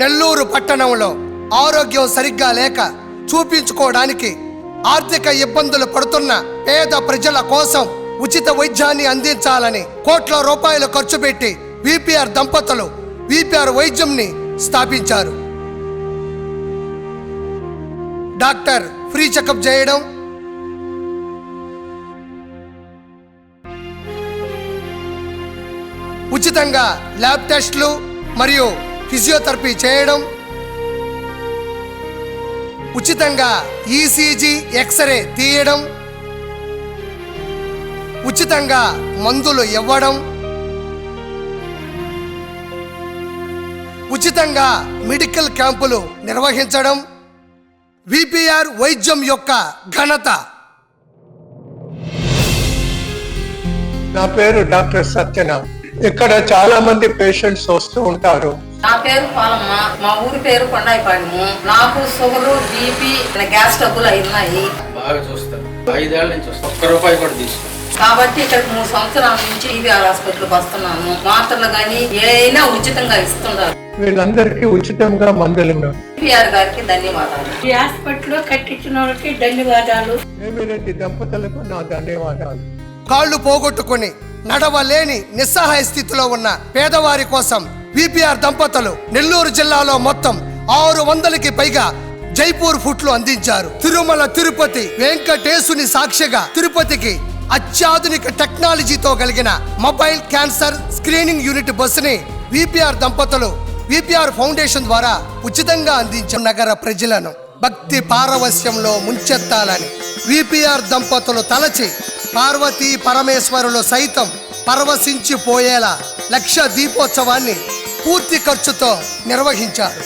నెల్లూరు పట్టణంలో ఆరోగ్యం సరిగ్గా లేక చూపించుకోవడానికి ఆర్థిక ఇబ్బందులు పడుతున్న పేద ప్రజల కోసం ఉచిత వైద్యాన్ని అందించాలని కోట్ల రూపాయలు ఖర్చు పెట్టి విపిఆర్ దంపతులు విపిఆర్ వైద్యంని స్థాపించారు. డాక్టర్ ఫ్రీ చెకప్ చేయడం ఉచితంగా ల్యాబ్ టెస్ట్లు మరియు ఫిజియోథెరపీ చేయడం ఉచితంగా ఈసీజీ ఎక్స్రే తీయడం ఉచితంగా మందులు ఇవ్వడం ఉచితంగా మెడికల్ క్యాంపులు నిర్వహించడం విపిఆర్ వైద్యం యొక్క ఘనత. నా పేరు డాక్టర్ సత్యనాథ్ ఇక్కడ చాలా మంది పేషెంట్స్ వస్తూ ఉంటారు. నా పేరు పాలమ్మ. మా ఊరి పేరు కొండాయిపాడెము. నాకు షుగరు బీపీ గ్యాస్ డబ్బులు అయి ఉన్నాయి. బాగా చూస్తారు ఐదేళ్ళ నుంచి ఒక్క రూపాయి కూడా తీసుకో. కాబట్టి ఇక్కడికి మూడు సంవత్సరాల నుంచి ఈవీఆర్ హాస్పిటల్కి వస్తున్నాను మాత్రలు కానీ ఏదైనా ఉచితంగా ఇస్తున్నారు వీళ్ళందరికీ ఉచితంగా మందులు. ఈవీఆర్ గారికి ధన్యవాదాలు. ఈ హాస్పిటల్ కట్టించిన వాళ్ళకి ధన్యవాదాలు. వేమిరెడ్డి దంపతులకు నా ధన్యవాదాలు. కాళ్ళు పోగొట్టుకొని నడవలేని నిస్సహాయ స్థితిలో ఉన్న పేదవారి కోసం విపిఆర్ దంపతులు నెల్లూరు జిల్లాలో మొత్తం ఆరు వందలకి పైగా జైపూర్ ఫుట్లు అందించారు. తిరుమల తిరుపతి వెంకటేశుని సాక్షిగా తిరుపతికి అత్యాధునిక టెక్నాలజీతో కలిగిన మొబైల్ క్యాన్సర్ స్క్రీనింగ్ యూనిట్ బస్సుని విపిఆర్ దంపతులు విపిఆర్ ఫౌండేషన్ ద్వారా ఉచితంగా అందించిన నగర ప్రజలను భక్తి పారవస్యంలో ముంచెత్తాలని విపిఆర్ దంపతులు తలచి పార్వతీ పరమేశ్వరులు సైతం పరవశించిపోయేలా లక్ష దీపోత్సవాన్ని పూర్తి ఖర్చుతో నిర్వహించారు.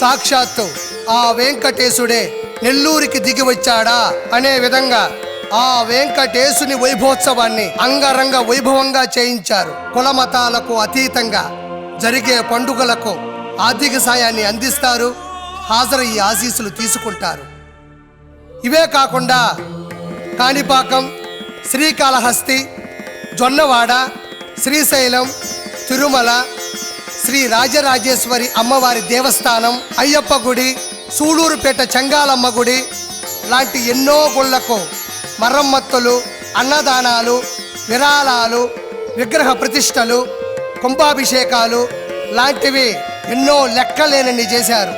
సాక్షాత్తు ఆ వెంకటేశుడే నెల్లూరికి దిగి వచ్చాడా అనే విధంగా ఆ వెంకటేశుని వైభోత్సవాన్ని అంగరంగ వైభవంగా చేయించారు. కులమతాలకు అతీతంగా జరిగే పండుగలకు ఆర్థిక సాయాన్ని అందిస్తారు హాజరయ్యి ఆశీస్సులు తీసుకుంటారు. ఇవే కాకుండా కాణిపాకం శ్రీకాళహస్తి జొన్నవాడ శ్రీశైలం తిరుమల శ్రీ రాజరాజేశ్వరి అమ్మవారి దేవస్థానం అయ్యప్ప గుడి సూళూరుపేట చెంగాలమ్మ గుడి లాంటి ఎన్నో గుళ్ళకు మరమ్మత్తులు అన్నదానాలు విరాళాలు విగ్రహ ప్రతిష్టలు కుంభాభిషేకాలు లాంటివి ఎన్నో లెక్కలేనన్ని చేశారు.